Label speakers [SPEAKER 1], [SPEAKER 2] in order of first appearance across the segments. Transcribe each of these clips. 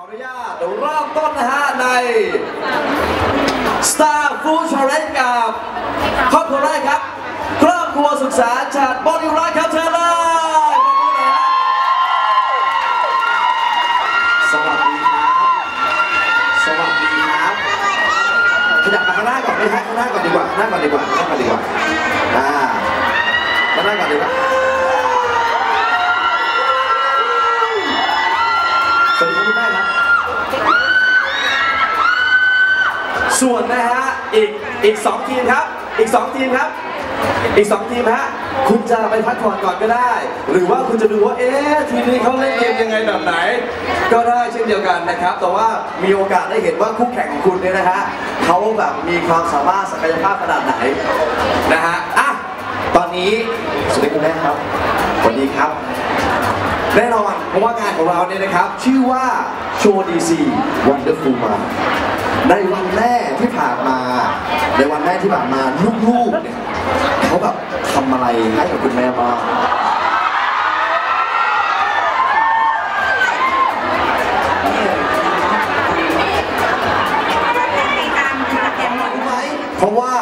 [SPEAKER 1] ขออนุญาตเริ่มต้นนะฮะใน Star Food Challenge กับครอบครัวแรกครับ ครอบครัวศึกษาจากบอยรักครับเชิญเลยสวัสดีครับ สวัสดีครับขยับมาข้างหน้าก่อนไหมฮะข้างหน้าก่อนดีกว่าข้างหน้าก่อนดีกว่าข้างหน้าก่อนดีกว่าอ่าข้างหน้าก่อนดีกว่า ส่วนนะฮะอีกอีกสองทีมครับ อีกสองทีมครับ อีกสองทีมฮะคุณจะไปพักผ่อนก่อนก็ได้ หรือว่าคุณจะดูว่าเอ๊ะทีมนี้เขาเล่นเกมยังไงแบบไหน ก็ได้เช่นเดียวกันนะครับ แต่ว่ามีโอกาสได้เห็นว่าคู่แข่งของคุณเนี่ยนะฮะเขาแบบมีความสามารถศักยภาพขนาดไหนนะฮะอะตอนนี้สวัสดีคุณแม่ครับสวัสดีครับแน่นอนเพราะว่างานของเราเนี่ยนะครับ ชื่อว่าโชว์ดีซีวันเดอร์ฟูมา ในวันแรกที่ผ่านมา ในวันแรกที่ผ่านมาลูกๆเนี่ยเขาแบบทำอะไรให้กับคุณแม่บ้างเพราะว่า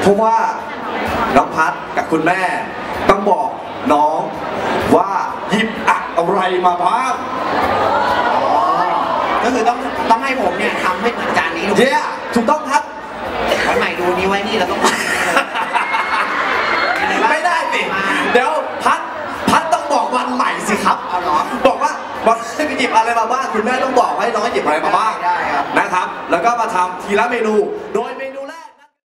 [SPEAKER 1] เพราะว่าน้องพัดกับคุณแม่ ต้องบอกน้องว่าหยิบอะไรมาบ้าง
[SPEAKER 2] ก็คือต้องต้องให้ผมเนี่ยทำให้เหมือนจานนี้ถูกไหม
[SPEAKER 1] เย้ถูกต้องครับ
[SPEAKER 2] วันใหม่ดูนี้ไว้นี่เราต้อง
[SPEAKER 1] ไม่ได้สิเดี๋ยวพัดพัดต้องบอกวันใหม่สิครับ
[SPEAKER 2] เอาเหรอ
[SPEAKER 1] บอกว่าวันให้ไปหยิบอะไรมาบ้างคุณแม่ต้องบอกให้น้องหยิบอะไรมาบ้าง
[SPEAKER 2] ได้ครับ
[SPEAKER 1] นะครับ แล้วก็มาทำทีละเมนูโดย